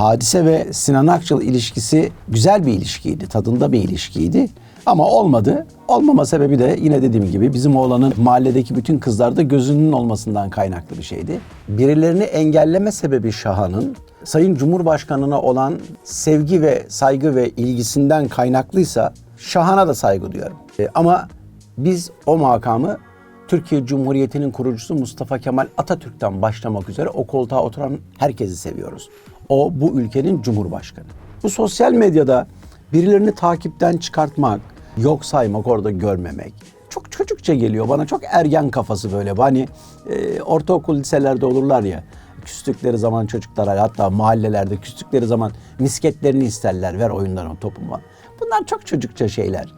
Hadise ve Sinan Akçıl ilişkisi güzel bir ilişkiydi, tadında bir ilişkiydi. Ama olmadı. Olmama sebebi de yine dediğim gibi bizim oğlanın mahalledeki bütün kızlarda gözünün olmasından kaynaklı bir şeydi. Birilerini engelleme sebebi Şahan'ın Sayın Cumhurbaşkanı'na olan sevgi ve saygı ve ilgisinden kaynaklıysa Şahan'a da saygı duyuyorum. E, ama biz o makamı Türkiye Cumhuriyeti'nin kurucusu Mustafa Kemal Atatürk'ten başlamak üzere o koltuğa oturan herkesi seviyoruz. O bu ülkenin cumhurbaşkanı. Bu sosyal medyada birilerini takipten çıkartmak, yok saymak, orada görmemek çok çocukça geliyor bana. Çok ergen kafası böyle. Hani e, ortaokul liselerde olurlar ya. Küstükleri zaman çocuklara hatta mahallelerde küstükleri zaman misketlerini isterler. Ver oyundan o topumu. Bunlar çok çocukça şeyler.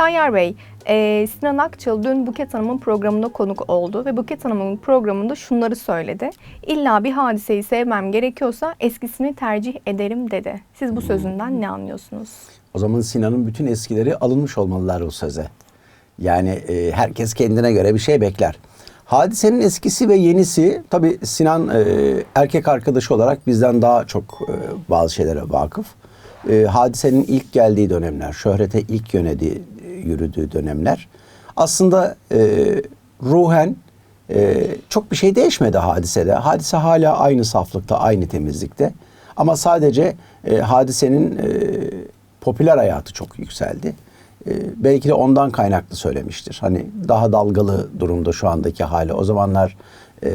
Tayyar Bey, e, Sinan Akçıl dün Buket Hanım'ın programında konuk oldu ve Buket Hanım'ın programında şunları söyledi. İlla bir hadiseyi sevmem gerekiyorsa eskisini tercih ederim dedi. Siz bu sözünden ne anlıyorsunuz? O zaman Sinan'ın bütün eskileri alınmış olmalılar o söze. Yani e, herkes kendine göre bir şey bekler. Hadisenin eskisi ve yenisi tabii Sinan e, erkek arkadaşı olarak bizden daha çok e, bazı şeylere vakıf. E, hadisenin ilk geldiği dönemler, şöhrete ilk yönediği, yürüdüğü dönemler. Aslında e, ruhen e, çok bir şey değişmedi hadisede. Hadise hala aynı saflıkta, aynı temizlikte. Ama sadece e, hadisenin e, popüler hayatı çok yükseldi. E, belki de ondan kaynaklı söylemiştir. Hani daha dalgalı durumda şu andaki hali. O zamanlar e,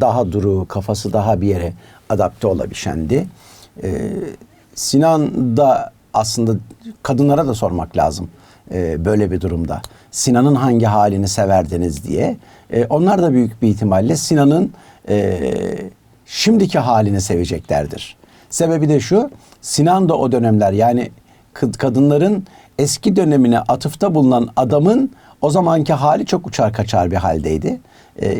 daha duru, kafası daha bir yere adapte olabilşendi. E, Sinan da aslında kadınlara da sormak lazım e, böyle bir durumda. Sinan'ın hangi halini severdiniz diye. E, onlar da büyük bir ihtimalle Sinan'ın e, şimdiki halini seveceklerdir. Sebebi de şu, Sinan da o dönemler yani kadınların eski dönemine atıfta bulunan adamın o zamanki hali çok uçar kaçar bir haldeydi.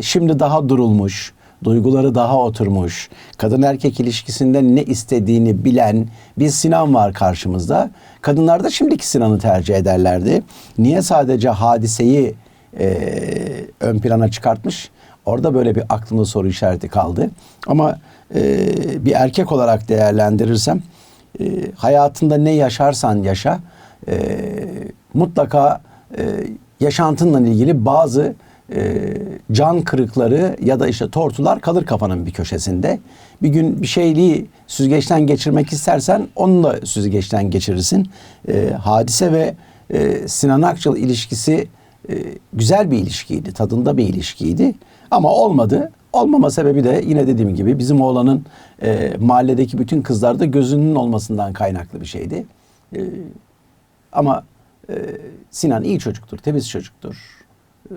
Şimdi daha durulmuş, duyguları daha oturmuş, kadın erkek ilişkisinde ne istediğini bilen bir Sinan var karşımızda. Kadınlar da şimdiki Sinan'ı tercih ederlerdi. Niye sadece hadiseyi e, ön plana çıkartmış? Orada böyle bir aklımda soru işareti kaldı. Ama e, bir erkek olarak değerlendirirsem e, hayatında ne yaşarsan yaşa e, mutlaka e, yaşantınla ilgili bazı e, can kırıkları ya da işte tortular kalır kafanın bir köşesinde. Bir gün bir şeyliği süzgeçten geçirmek istersen onu da süzgeçten geçirirsin. E, hadise ve e, Sinan Akçıl ilişkisi e, güzel bir ilişkiydi, tadında bir ilişkiydi. Ama olmadı. Olmama sebebi de yine dediğim gibi bizim oğlanın e, mahalledeki bütün kızlarda gözünün olmasından kaynaklı bir şeydi. E, ama e, Sinan iyi çocuktur, temiz çocuktur.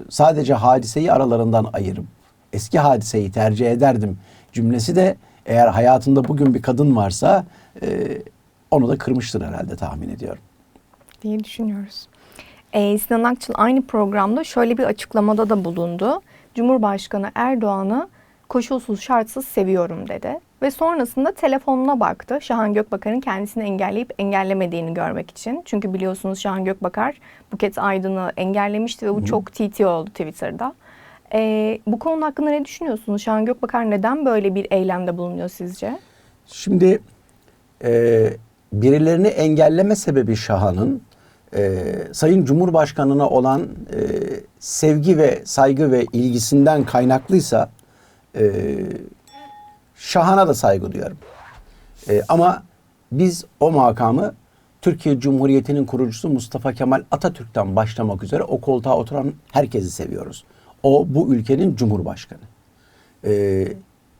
Sadece hadiseyi aralarından ayırıp eski hadiseyi tercih ederdim cümlesi de eğer hayatında bugün bir kadın varsa e, onu da kırmıştır herhalde tahmin ediyorum. diye düşünüyoruz. Ee, Sinan Akçıl aynı programda şöyle bir açıklamada da bulundu. Cumhurbaşkanı Erdoğan'ı koşulsuz şartsız seviyorum dedi. Ve sonrasında telefonuna baktı. Şahan Gökbakar'ın kendisini engelleyip engellemediğini görmek için. Çünkü biliyorsunuz Şahan Gökbakar Buket Aydın'ı engellemişti ve bu çok TT oldu Twitter'da. Ee, bu konu hakkında ne düşünüyorsunuz? Şahan Gökbakar neden böyle bir eylemde bulunuyor sizce? Şimdi e, birilerini engelleme sebebi Şahan'ın e, Sayın Cumhurbaşkanı'na olan e, sevgi ve saygı ve ilgisinden kaynaklıysa e, Şahan'a da saygı duyuyorum. E, ama biz o makamı Türkiye Cumhuriyeti'nin kurucusu Mustafa Kemal Atatürk'ten başlamak üzere o koltuğa oturan herkesi seviyoruz. O bu ülkenin cumhurbaşkanı. E,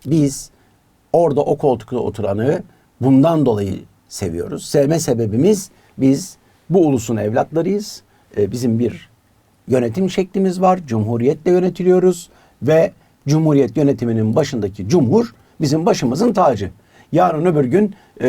biz orada o koltukta oturanı bundan dolayı seviyoruz. Sevme sebebimiz biz bu ulusun evlatlarıyız. Ee, bizim bir yönetim şeklimiz var. Cumhuriyetle yönetiliyoruz ve Cumhuriyet yönetiminin başındaki cumhur bizim başımızın tacı. Yarın öbür gün e,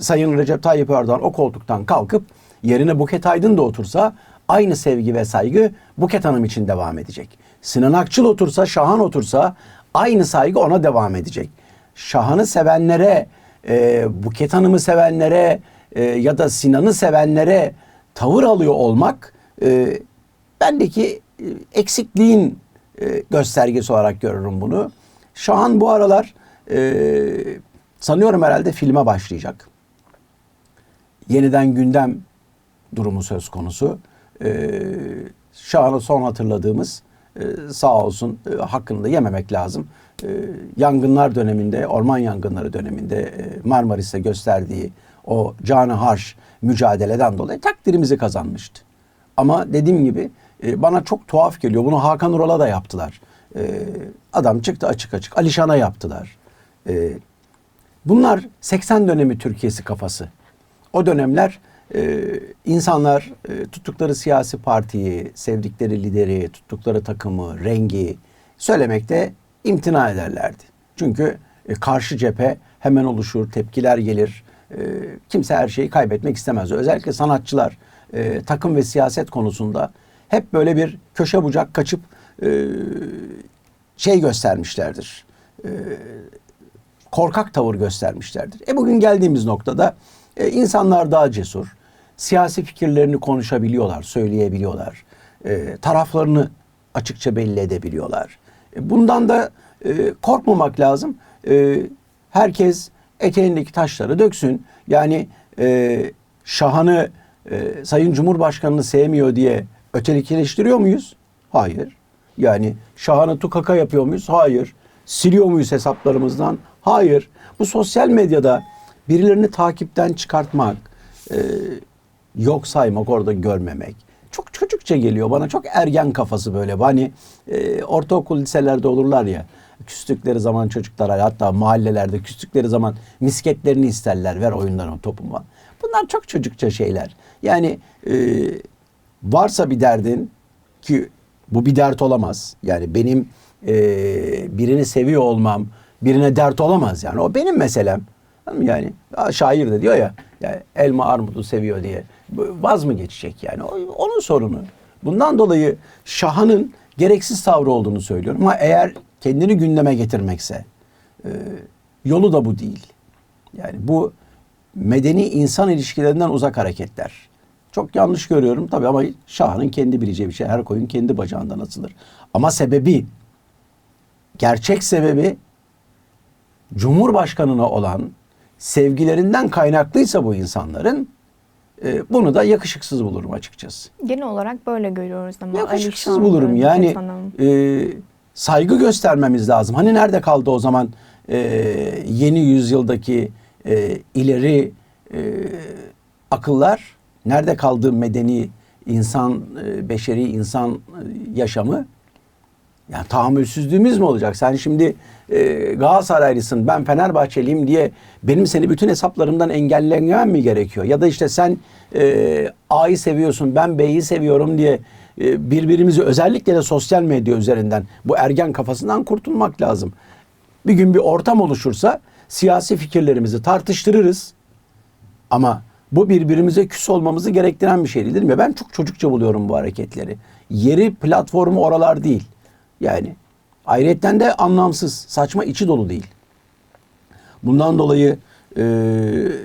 Sayın Recep Tayyip Erdoğan o koltuktan kalkıp yerine Buket Aydın da otursa aynı sevgi ve saygı Buket Hanım için devam edecek. Sinan Akçıl otursa, Şahan otursa aynı saygı ona devam edecek. Şahan'ı sevenlere, e, Buket Hanım'ı sevenlere e, ya da Sinan'ı sevenlere tavır alıyor olmak e, bendeki eksikliğin e, göstergesi olarak görürüm bunu. Şahan bu aralar e, Sanıyorum herhalde filme başlayacak. Yeniden gündem durumu söz konusu. Ee, Şahan'ı son hatırladığımız e, sağ olsun e, hakkını da yememek lazım. E, yangınlar döneminde, orman yangınları döneminde e, Marmaris'te gösterdiği o canı harş mücadeleden dolayı takdirimizi kazanmıştı. Ama dediğim gibi e, bana çok tuhaf geliyor. Bunu Hakan Ural'a da yaptılar. E, adam çıktı açık açık. Alişan'a yaptılar. E, bunlar 80 dönemi Türkiye'si kafası. O dönemler e, insanlar e, tuttukları siyasi partiyi, sevdikleri lideri, tuttukları takımı, rengi söylemekte imtina ederlerdi. Çünkü e, karşı cephe hemen oluşur, tepkiler gelir. E, kimse her şeyi kaybetmek istemez. Özellikle sanatçılar e, takım ve siyaset konusunda hep böyle bir köşe bucak kaçıp e, şey göstermişlerdir. E, korkak tavır göstermişlerdir. E bugün geldiğimiz noktada e, insanlar daha cesur. Siyasi fikirlerini konuşabiliyorlar, söyleyebiliyorlar. E, taraflarını açıkça belli edebiliyorlar. E, bundan da e, korkmamak lazım. E, herkes eteğindeki taşları döksün. Yani e, Şahan'ı e, Sayın Cumhurbaşkanı'nı sevmiyor diye ötekileştiriyor muyuz? Hayır. Yani Şahan'ı tukaka yapıyor muyuz? Hayır. Siliyor muyuz hesaplarımızdan? Hayır. Bu sosyal medyada birilerini takipten çıkartmak, e, yok saymak, orada görmemek. Çok çocukça geliyor bana. Çok ergen kafası böyle. Hani e, ortaokul liselerde olurlar ya. Küstükleri zaman çocuklara hatta mahallelerde küstükleri zaman misketlerini isterler. Ver oyundan o topum var. Bunlar çok çocukça şeyler. Yani e, varsa bir derdin ki bu bir dert olamaz. Yani benim e, birini seviyor olmam birine dert olamaz yani. O benim meselem. Yani şair de diyor ya, yani elma armudu seviyor diye. Vaz mı geçecek yani? O, onun sorunu. Bundan dolayı Şahan'ın gereksiz tavrı olduğunu söylüyorum. Ama eğer kendini gündeme getirmekse e, yolu da bu değil. Yani bu medeni insan ilişkilerinden uzak hareketler. Çok yanlış görüyorum tabii ama Şahan'ın kendi bileceği bir şey. Her koyun kendi bacağından asılır. Ama sebebi, gerçek sebebi Cumhurbaşkanına olan sevgilerinden kaynaklıysa bu insanların e, bunu da yakışıksız bulurum açıkçası. Genel olarak böyle görüyoruz ama Yakışıksız Alişan, bulurum. Yani e, saygı göstermemiz lazım. Hani nerede kaldı o zaman e, yeni yüzyıldaki e, ileri e, akıllar? Nerede kaldı medeni insan, e, beşeri insan e, yaşamı? Yani tahammülsüzlüğümüz mü olacak? Sen şimdi e, Galatasaraylısın, ben Fenerbahçeliyim diye benim seni bütün hesaplarımdan engellemem mi gerekiyor? Ya da işte sen e, A'yı seviyorsun, ben B'yi seviyorum diye e, birbirimizi özellikle de sosyal medya üzerinden bu ergen kafasından kurtulmak lazım. Bir gün bir ortam oluşursa siyasi fikirlerimizi tartıştırırız. Ama bu birbirimize küs olmamızı gerektiren bir şey değil, mi? Ben çok çocukça buluyorum bu hareketleri. Yeri platformu oralar değil. Yani ayrıyetten de anlamsız, saçma içi dolu değil. Bundan dolayı e,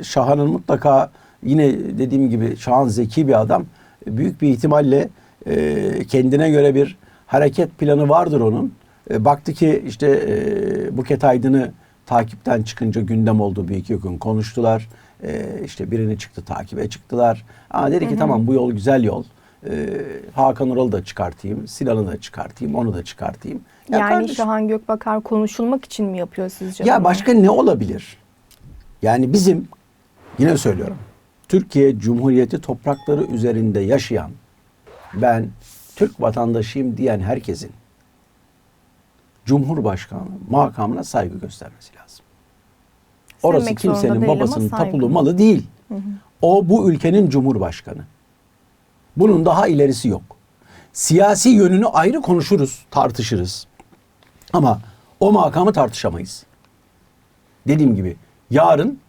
Şahan'ın mutlaka yine dediğim gibi Şahan zeki bir adam. Büyük bir ihtimalle e, kendine göre bir hareket planı vardır onun. E, baktı ki işte e, Buket Aydın'ı takipten çıkınca gündem oldu bir iki gün konuştular. E, işte birini çıktı takibe çıktılar. Ama dedi ki tamam bu yol güzel yol. E, Hakan Ural'ı da çıkartayım, Sinan'ı da çıkartayım, onu da çıkartayım. Ya yani kardeşim, Şahan Gökbakar konuşulmak için mi yapıyor sizce? ya bunu? başka ne olabilir? Yani bizim yine söylüyorum. Türkiye Cumhuriyeti toprakları üzerinde yaşayan ben Türk vatandaşıyım diyen herkesin Cumhurbaşkanı makamına saygı göstermesi lazım. Orası Sevmek kimsenin babasının tapulu malı değil. O bu ülkenin cumhurbaşkanı. Bunun daha ilerisi yok. Siyasi yönünü ayrı konuşuruz, tartışırız. Ama o makamı tartışamayız. Dediğim gibi yarın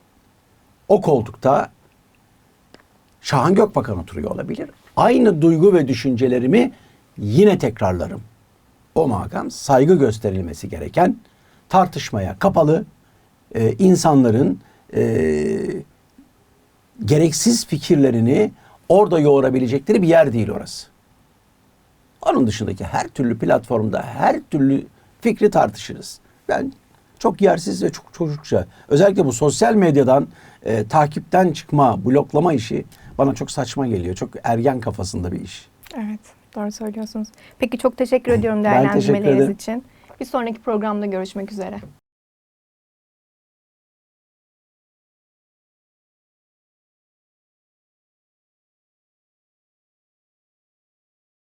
o koltukta Şahan Gökbakan oturuyor olabilir. Aynı duygu ve düşüncelerimi yine tekrarlarım. O makam saygı gösterilmesi gereken tartışmaya kapalı e, insanların e, gereksiz fikirlerini orada yoğurabilecekleri bir yer değil orası. Onun dışındaki her türlü platformda her türlü fikri tartışırız. Ben çok yersiz ve çok çocukça. Özellikle bu sosyal medyadan e, takipten çıkma, bloklama işi bana çok saçma geliyor. Çok ergen kafasında bir iş. Evet, doğru söylüyorsunuz. Peki çok teşekkür ediyorum teşekkür değerlendirmeleriniz ederim. için. Bir sonraki programda görüşmek üzere.